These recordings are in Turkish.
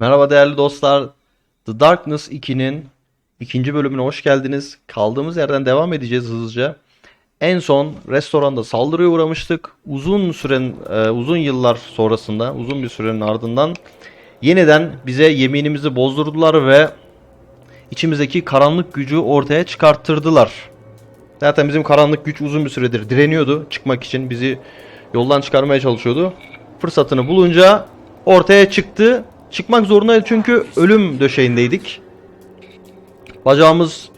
Merhaba değerli dostlar. The Darkness 2'nin ikinci bölümüne hoş geldiniz. Kaldığımız yerden devam edeceğiz hızlıca. En son restoranda saldırıya uğramıştık. Uzun süren, e, uzun yıllar sonrasında, uzun bir sürenin ardından yeniden bize yeminimizi bozdurdular ve içimizdeki karanlık gücü ortaya çıkarttırdılar. Zaten bizim karanlık güç uzun bir süredir direniyordu çıkmak için. Bizi yoldan çıkarmaya çalışıyordu. Fırsatını bulunca ortaya çıktı. Çıkmak zorundaydı çünkü ölüm döşeğindeydik. Bacağımız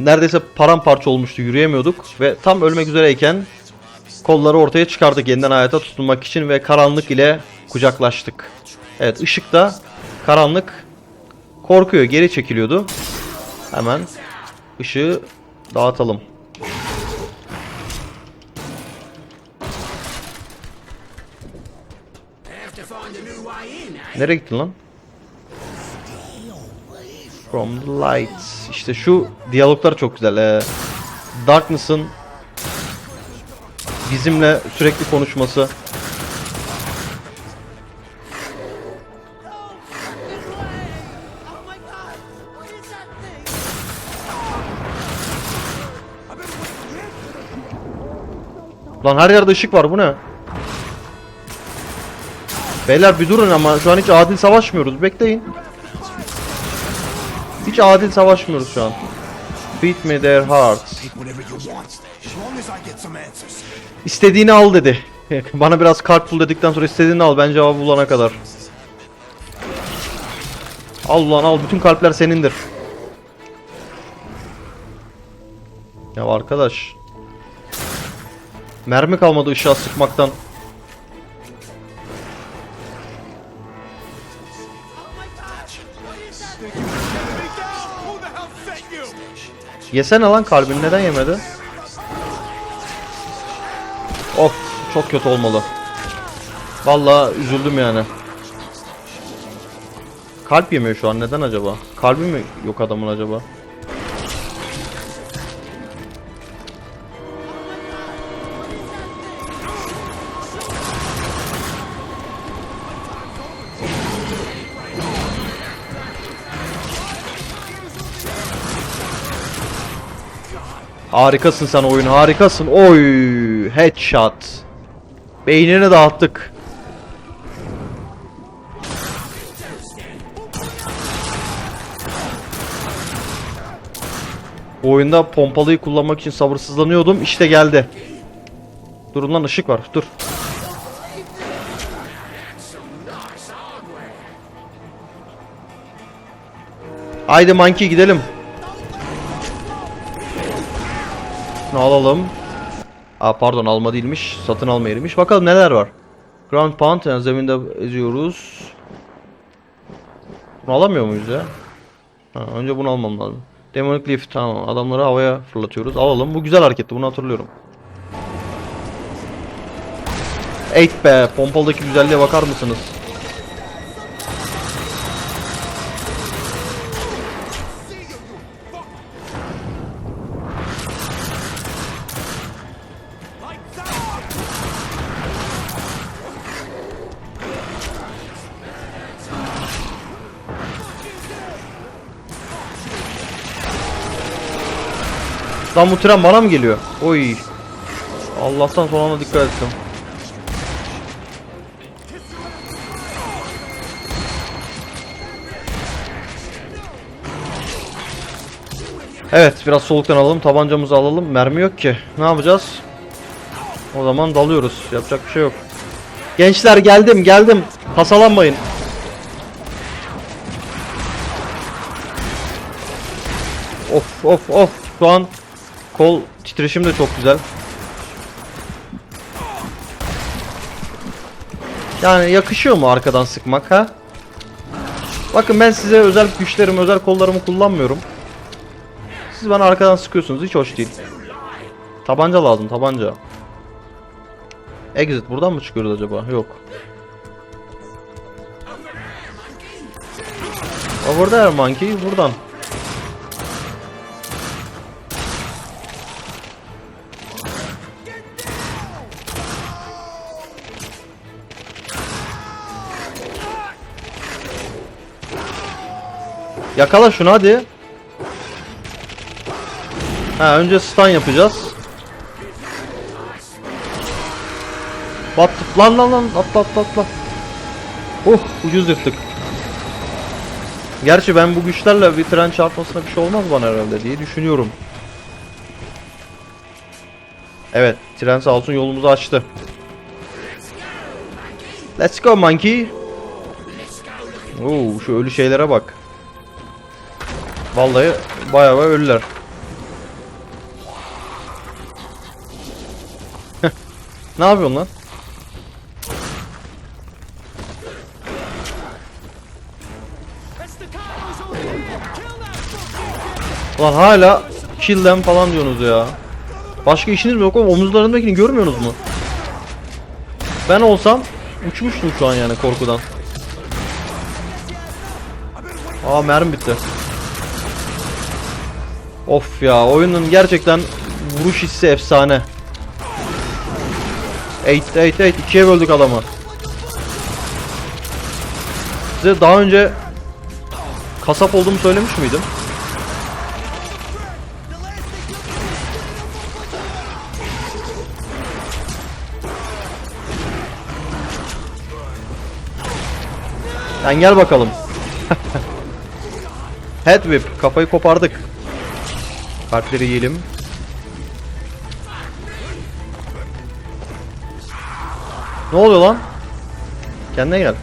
neredeyse paramparça olmuştu yürüyemiyorduk ve tam ölmek üzereyken kolları ortaya çıkardık yeniden hayata tutunmak için ve karanlık ile kucaklaştık. Evet ışıkta karanlık korkuyor geri çekiliyordu. Hemen ışığı dağıtalım. Nereye gittin lan? From the lights. İşte şu diyaloglar çok güzel. Ee, Darkness'ın bizimle sürekli konuşması. Lan her yerde ışık var bu ne? Beyler bir durun ama şu an hiç adil savaşmıyoruz. Bekleyin. Hiç adil savaşmıyoruz şu an. Feed me their hearts. İstediğini al dedi. Bana biraz kalp bul dedikten sonra istediğini al ben cevabı bulana kadar. Al ulan al bütün kalpler senindir. Ya arkadaş. Mermi kalmadı ışığa sıkmaktan. Yesene lan kalbini neden yemedi? Of çok kötü olmalı. Vallahi üzüldüm yani. Kalp yemiyor şu an neden acaba? Kalbi mi yok adamın acaba? Harikasın sen oyun harikasın. Oy headshot. Beynini dağıttık. Bu oyunda pompalıyı kullanmak için sabırsızlanıyordum. İşte geldi. Durun lan ışık var. Dur. Haydi monkey gidelim. Şunu alalım. Aa pardon alma değilmiş. Satın alma yeriymiş. Bakalım neler var. Ground Pound yani zeminde eziyoruz. Bunu alamıyor muyuz ya? Ha, önce bunu almam lazım. Demonic Leaf tamam. Adamları havaya fırlatıyoruz. Alalım. Bu güzel hareketti. Bunu hatırlıyorum. Eight be. Pompalıdaki güzelliğe bakar mısınız? Lan bu tren bana mı geliyor? Oy. Allah'tan son anda dikkat ettim. Evet biraz soluktan alalım tabancamızı alalım. Mermi yok ki. Ne yapacağız? O zaman dalıyoruz. Yapacak bir şey yok. Gençler geldim geldim. Hasalanmayın. Of of of. Şu an kol titreşim de çok güzel. Yani yakışıyor mu arkadan sıkmak ha? Bakın ben size özel güçlerimi, özel kollarımı kullanmıyorum. Siz bana arkadan sıkıyorsunuz. Hiç hoş değil. Tabanca lazım, tabanca. Exit buradan mı çıkıyoruz acaba? Yok. Over there monkey buradan. Yakala şunu hadi. Ha önce stun yapacağız. Battık lan lan lan atla atla atla. Oh ucuz yırttık. Gerçi ben bu güçlerle bir tren çarpmasına bir şey olmaz bana herhalde diye düşünüyorum. Evet tren sağ olsun yolumuzu açtı. Let's go monkey. Oo şu ölü şeylere bak. Vallahi bayağı bayağı ölüler. ne yapıyorsun lan? Lan hala kill them falan diyorsunuz ya. Başka işiniz mi yok oğlum? Omuzlarındakini görmüyorsunuz mu? Ben olsam uçmuştum şu an yani korkudan. Aa mermi bitti. Of ya oyunun gerçekten vuruş hissi efsane. 8 8 8 ikiye böldük adamı. Size daha önce kasap olduğumu söylemiş miydim? Sen gel bakalım. Head whip. Kafayı kopardık. Kalpleri yiyelim. Ne oluyor lan? Kendine gel.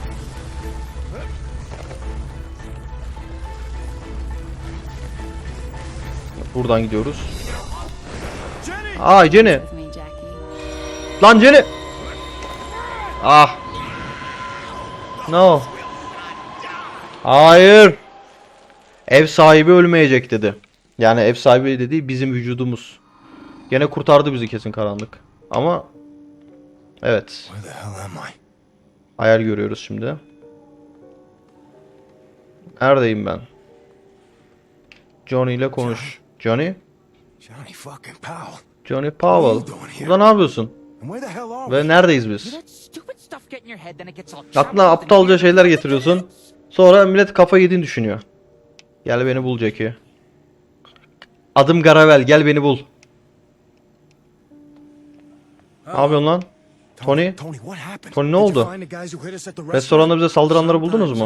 Buradan gidiyoruz. Aa Jenny. Lan Jenny. Ah. No. Hayır. Ev sahibi ölmeyecek dedi. Yani ev sahibi dediği bizim vücudumuz. Gene kurtardı bizi kesin karanlık. Ama evet. Where the hell am I? Hayal görüyoruz şimdi. Neredeyim ben? Johnny ile konuş. Johnny? Johnny fucking Powell. Johnny Powell. Burada ne yapıyorsun? Ve neredeyiz biz? Aklına aptalca şeyler getiriyorsun. Sonra millet kafa yediğini düşünüyor. Gel beni bul Jackie. Adım Garavel gel beni bul. Ne yapıyorsun lan? Tony? Tony, ne oldu? Restoranda bize saldıranları buldunuz mu?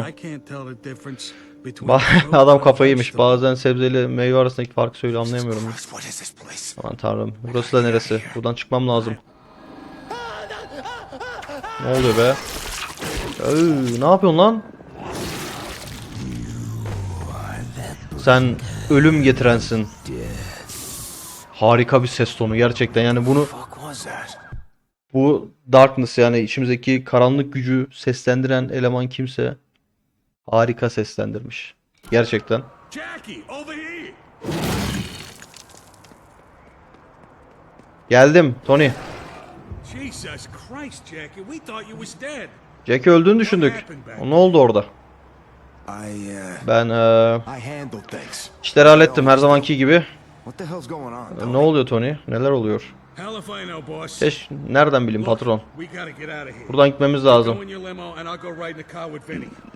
Adam kafayı yemiş. Bazen sebzeyle meyve arasındaki farkı söyle anlayamıyorum. Aman tanrım. Burası da neresi? Buradan çıkmam lazım. Ne oluyor be? Öy, ne yapıyorsun lan? Sen ölüm getirensin. Harika bir ses tonu gerçekten. Yani bunu bu darkness yani içimizdeki karanlık gücü seslendiren eleman kimse harika seslendirmiş. Gerçekten. Geldim Tony. Jesus Christ, Jackie, we thought you was dead. Jackie öldüğünü düşündük. O ne oldu orada? Uh, Ben things. işleri hallettim her zamanki gibi. On? Ne oluyor Tony? Neler oluyor? Keş nereden bileyim patron? Buradan gitmemiz lazım.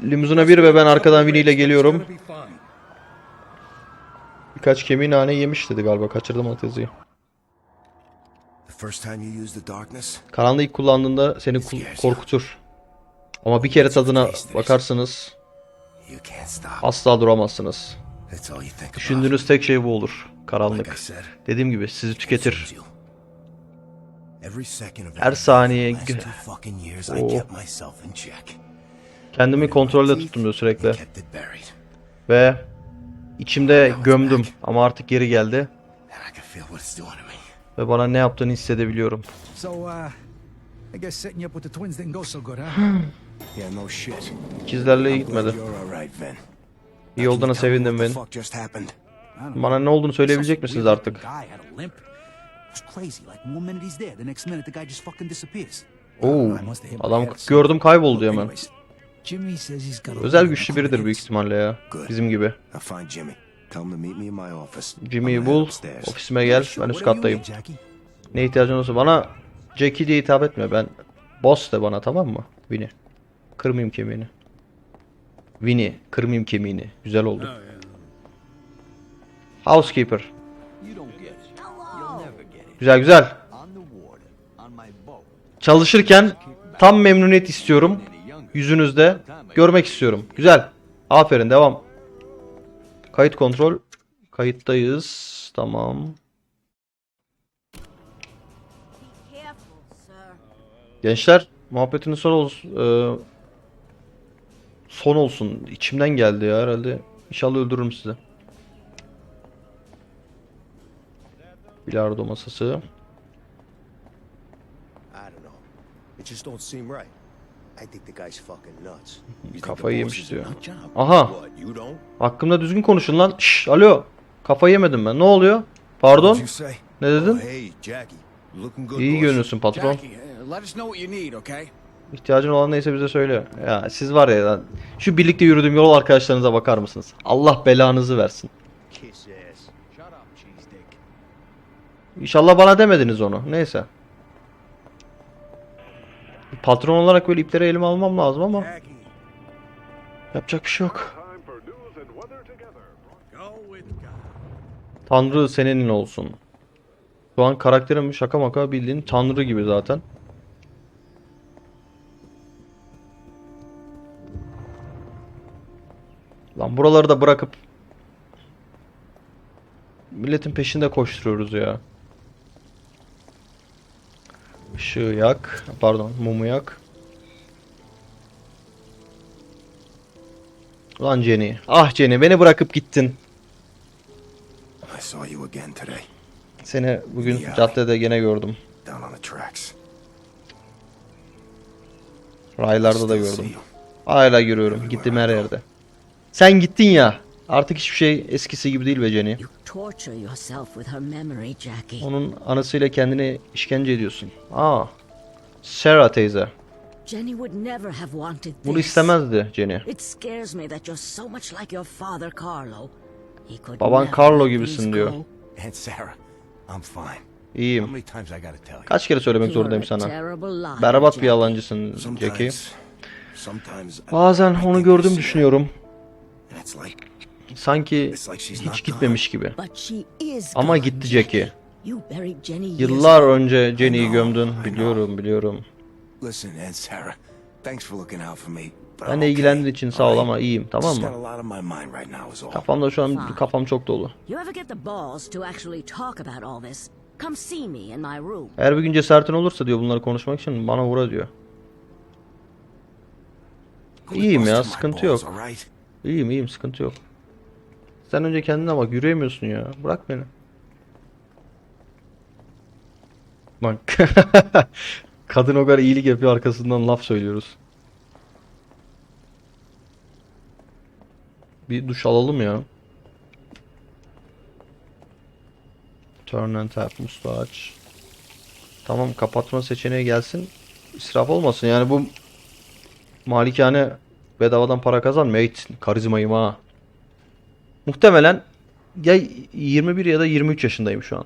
Limuzine bir ve ben arkadan Vinny ile geliyorum. Birkaç kemiği nane yemiş dedi galiba. Kaçırdım alt yazıyı. Karanlığı ilk kullandığında seni korkutur. Ama bir kere tadına bakarsınız. Asla duramazsınız. That's all you think about. Düşündüğünüz tek şey bu olur. Karanlık. Dediğim gibi sizi tüketir. Her saniye I Oh. kept myself in check. Kendimi kontrolde tuttum diyor sürekli. Ve içimde gömdüm ama artık geri geldi. Ve bana ne yaptığını hissedebiliyorum. İkizlerle iyi gitmedi. İyi olduğuna sevindim ben. Bana ne olduğunu söyleyebilecek misiniz artık? looking Guy had a limp. It was crazy. Like one minute he's there, the next minute the guy just fucking disappears. Oo, adam gördüm kayboldu hemen. Özel güçlü biridir büyük ihtimalle ya. Bizim gibi. Jimmy'yi bul, ofisime gel, ben üst kattayım. Ne ihtiyacın olursa bana Jackie diye hitap etme. Ben boss de bana tamam mı? Winnie. Kırmayayım kemiğini. Winnie, kırmayayım kemiğini. Güzel oldu. Housekeeper. Güzel güzel. Çalışırken tam memnuniyet istiyorum. Yüzünüzde görmek istiyorum. Güzel. Aferin devam. Kayıt kontrol. Kayıttayız. Tamam. Gençler muhabbetiniz son olsun. Ee, son olsun. İçimden geldi ya herhalde. İnşallah öldürürüm sizi. Bilardo masası. I don't know. It just don't seem right. I think the guy's fucking nuts. You think Kafayı yemiş diyor. Aha. Hakkımda düzgün konuşun lan. Şşş alo. Kafayı yemedim ben. Ne oluyor? Pardon. Ne dedin? Oh, İyi görünüyorsun patron. İhtiyacın olan neyse bize söyle. Ya siz var ya lan. Şu birlikte yürüdüğüm yol arkadaşlarınıza bakar mısınız? Allah belanızı versin. İnşallah bana demediniz onu. Neyse. Patron olarak böyle ipleri elime almam lazım ama yapacak bir şey yok. Tanrı senin olsun. Şu an karakterim şaka maka bildiğin tanrı gibi zaten. Lan buraları da bırakıp milletin peşinde koşturuyoruz ya. Işığı yak. Pardon, mumu yak. Lan Jenny. Ah Jenny beni bırakıp gittin. I saw you again today. Seni bugün caddede gene gördüm. Raylarda da gördüm. Hala görüyorum. Gittim her yerde. Sen gittin ya. Artık hiçbir şey eskisi gibi değil be Jenny. Onun anısıyla kendini işkence ediyorsun. Aa. Sarah teyze. Jenny would never have wanted this. Bunu istemezdi Jenny. It scares me that you're so much like your father, Carlo. He could Baban Carlo gibisin diyor. And Sarah, I'm fine. İyiyim. Kaç kere söylemek zorundayım sana. Berbat bir yalancısın Jackie. Bazen onu gördüm düşünüyorum. And it's like Sanki hiç not gitmemiş gibi. But she is Ama gone, gitti Jackie. You buried Jenny years Yıllar önce Jenny'yi I know, gömdün. Biliyorum, biliyorum. Ben de ilgilendiğin için sağ ol ama iyiyim tamam mı? Kafamda şu an kafam çok dolu. You ever get the balls to actually talk about all this? Come see me in my room. Eğer bir gün cesaretin olursa diyor bunları konuşmak için bana vura diyor. İyiyim ya, sıkıntı balls, yok. İyiyim iyiyim sıkıntı yok. Sen önce kendine bak yürüyemiyorsun ya. Bırak beni. Bak. Kadın o kadar iyilik yapıyor arkasından laf söylüyoruz. Bir duş alalım ya. Turn and tap musluğu aç. Tamam kapatma seçeneği gelsin. İsraf olmasın yani bu malikane bedavadan para kazanmıyor. Hey, karizmayım ha. Muhtemelen ya 21 ya da 23 yaşındayım şu an.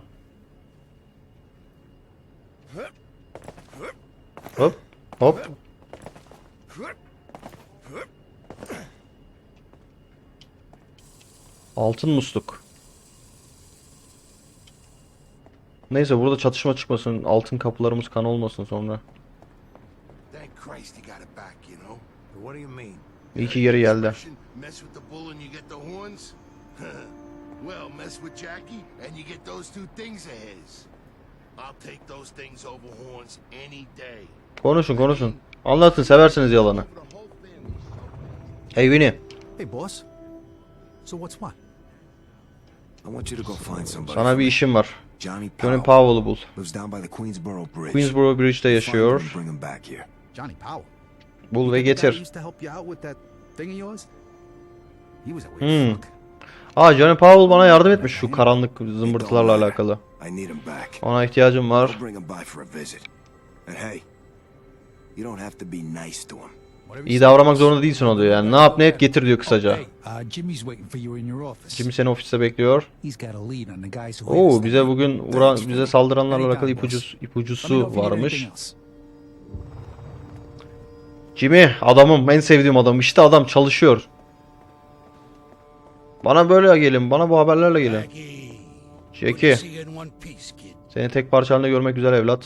Hop hop. Altın musluk. Neyse burada çatışma çıkmasın. Altın kapılarımız kan olmasın sonra. İyi ki geri geldi. Mess with the bull and you get the horns? well, mess with Jackie and you get those two things of his. I'll take those things over horns any day. Konuşun konuşun. Anlatın seversiniz yalanı. Hey Winnie. Hey, boss. So what's what? I want you to go find somebody. Sana bir işim var. Johnny Powell. Powell'ı bul. Lives down by the Queensboro Bridge. Queensboro Bridge'de yaşıyor. and Bring him back here. Johnny Powell. Bul ve getir. Hmm. Aa Johnny Powell bana yardım etmiş şu karanlık zımbırtılarla alakalı. Ona ihtiyacım var. İyi davranmak zorunda değilsin o diyor yani. Ne yap ne et getir diyor kısaca. Uh. Jimmy seni ofiste bekliyor. Oo bize bugün vuran, bize saldıranlarla alakalı know ipucusu varmış. Jimmy adamım en sevdiğim adam. İşte adam çalışıyor. Bana böyle gelin. Bana bu haberlerle gelin. Jackie. Seni tek parça halinde görmek güzel evlat.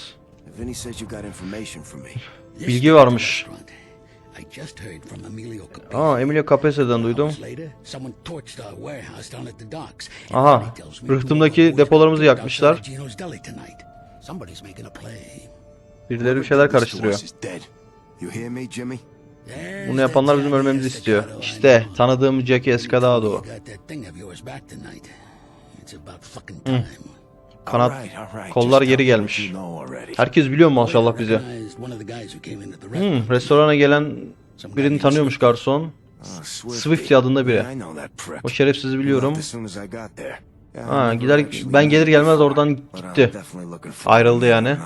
Bilgi varmış. Aa Emilio Capese'den duydum. Aha, rıhtımdaki depolarımızı yakmışlar. Birileri bir şeyler karıştırıyor. Is dead. You hear me, Jimmy? There's Bunu yapanlar bizim ölmemizi istiyor. İşte tanıdığım Jackie Escadado. got that thing of yours back tonight. It's about fucking time. Kanat, All right, all right. kollar geri gelmiş. what you know already. Herkes biliyor maşallah bizi. Recognized one of the guys who came into the Hmm, restorana gelen birini tanıyormuş garson. Oh, Swifty adında biri. O şerefsizi biliyorum. Ha, gider ben gelir gelmez oradan gitti. Ayrıldı yani.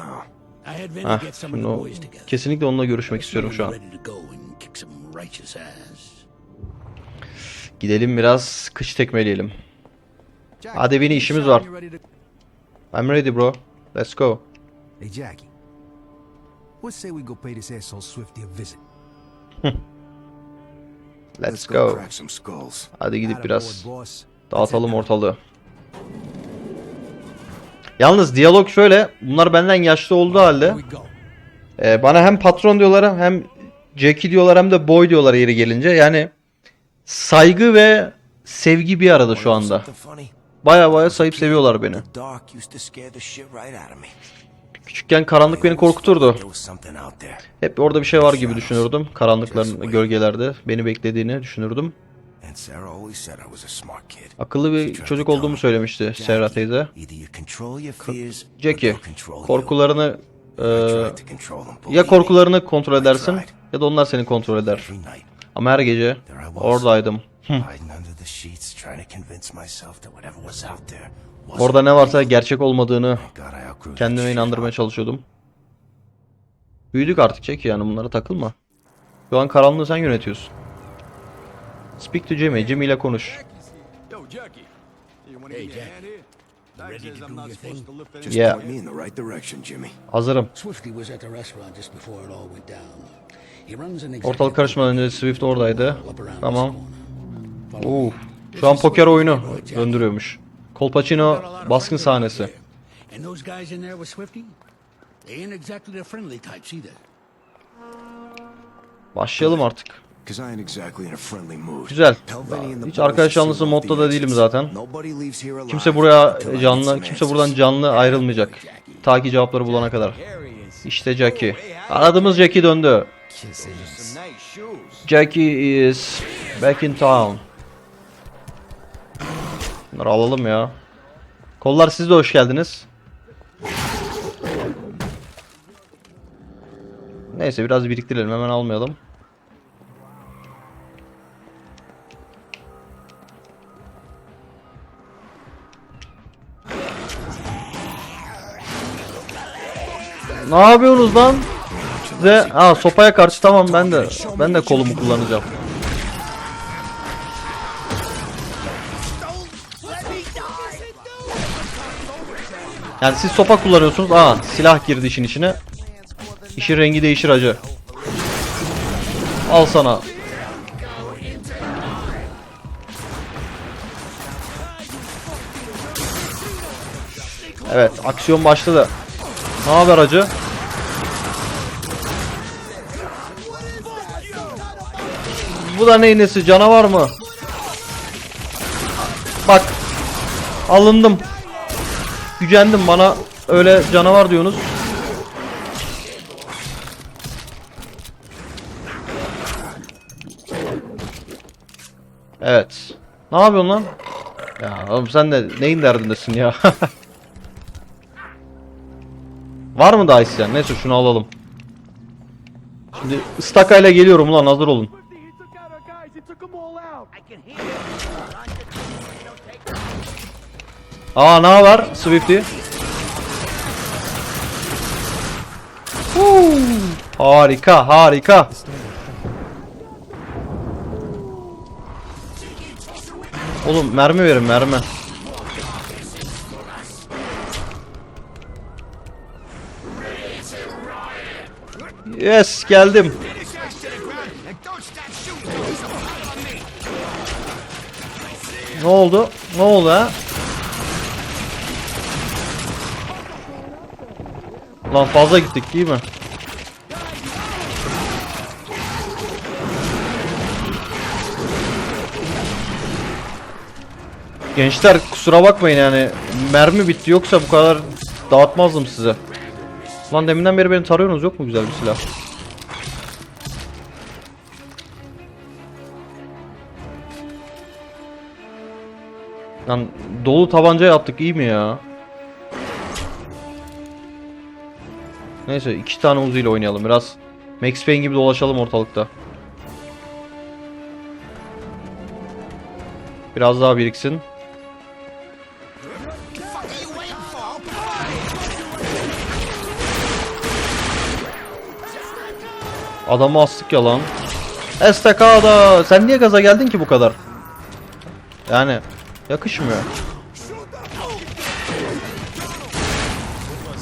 Now. I had Vinny Ah, get some of şimdi o, boys together. kesinlikle onunla görüşmek istiyorum şu an. Ready to go and kick some righteous ass. Gidelim biraz kış tekmeleyelim. Hadi Vini işimiz var. I'm ready bro. Let's go. Hey, Jackie. What say we go pay this asshole Swifty a visit? Let's go. Hadi gidip biraz dağıtalım ortalığı. Yalnız diyalog şöyle. Bunlar benden yaşlı olduğu halde e, bana hem patron diyorlar hem Jackie diyorlar hem de boy diyorlar yeri gelince. Yani saygı ve sevgi bir arada şu anda. Baya baya sayıp seviyorlar beni. Küçükken karanlık beni korkuturdu. Hep orada bir şey var gibi düşünürdüm. Karanlıkların gölgelerde beni beklediğini düşünürdüm. And Sarah always said I was a smart kid. Akıllı bir çocuk olduğumu söylemişti Serra teyze. Jackie, korkularını e, ya korkularını kontrol edersin ya da onlar seni kontrol eder. Ama her gece oradaydım. wasn't Orada ne varsa gerçek olmadığını kendime inandırmaya çalışıyordum. Büyüdük artık Jackie yani bunlara takılma. Şu an karanlığı sen yönetiyorsun. Speak to Jimmy. Jimmy ile konuş. Hey, Jack. Ready to do your thing? Just Yeah. point me in the right direction, Jimmy. Hazırım. Swifty was at the restaurant just before it all went down. He runs an Ortalık karışmadan önce Swift oradaydı. Tamam. Uh, me. şu an poker oyunu döndürüyormuş. Colpacino baskın sahnesi. And those guys in there with Swifty? They ain't exactly the friendly types either. Başlayalım artık. Because I ain't exactly in a friendly mood. Güzel. Hiç arkadaş canlısı modda da değilim zaten. Kimse buraya canlı, kimse buradan canlı ayrılmayacak. Ta ki cevapları bulana kadar. İşte Jackie. Aradığımız Jackie döndü. Jackie is back in town. Bunları alalım ya. Kollar siz de hoş geldiniz. Neyse biraz biriktirelim hemen almayalım. Ne yapıyorsunuz lan? Size ha sopaya karşı tamam ben de ben de kolumu kullanacağım. Yani siz sopa kullanıyorsunuz. Aa silah girdi işin içine. İşin rengi değişir acı. Al sana. Evet aksiyon başladı. Ne haber acı? Bu da neyin nesi canavar mı? Bak. Alındım. Gücendim bana öyle canavar diyorsunuz. Evet. Ne yapıyorsun lan? Ya oğlum sen de neyin derdindesin ya? Var mı daha isteyen? Neyse şunu alalım. Şimdi ıstakayla geliyorum ulan hazır olun. Aa ne var Swifty? Harika harika. Oğlum mermi verin mermi. Yes geldim. Ne oldu? Ne oldu ha? Lan fazla gittik değil mi? Gençler kusura bakmayın yani mermi bitti yoksa bu kadar dağıtmazdım size. Lan deminden beri beni tarıyorsunuz yok mu güzel bir silah? Lan dolu tabanca yaptık iyi mi ya? Neyse iki tane Uzi ile oynayalım biraz. Max Payne gibi dolaşalım ortalıkta. Biraz daha biriksin. Adamı astık ya lan. Estekada. Sen niye gaza geldin ki bu kadar? Yani yakışmıyor.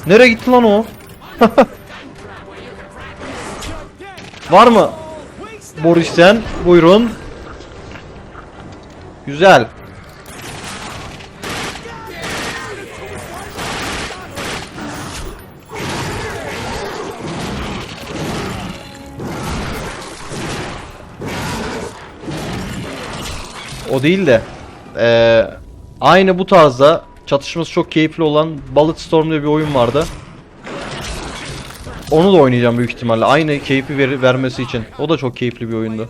Nereye gitti lan o? Var mı? Boris sen buyurun. Güzel. O değil de eee, aynı bu tarzda çatışması çok keyifli olan Bulletstorm diye bir oyun vardı. Onu da oynayacağım büyük ihtimalle. Aynı keyfi ver- vermesi için. O da çok keyifli bir oyundu.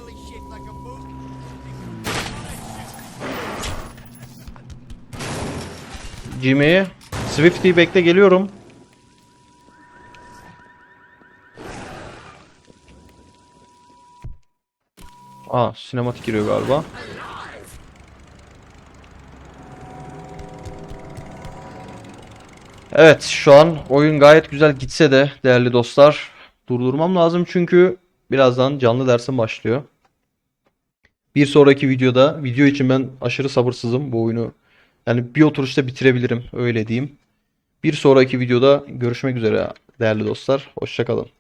Jimmy, Swifty bekle geliyorum. Aa, sinematik giriyor galiba. Evet şu an oyun gayet güzel gitse de değerli dostlar durdurmam lazım çünkü birazdan canlı dersim başlıyor. Bir sonraki videoda video için ben aşırı sabırsızım bu oyunu. Yani bir oturuşta bitirebilirim öyle diyeyim. Bir sonraki videoda görüşmek üzere değerli dostlar. Hoşçakalın.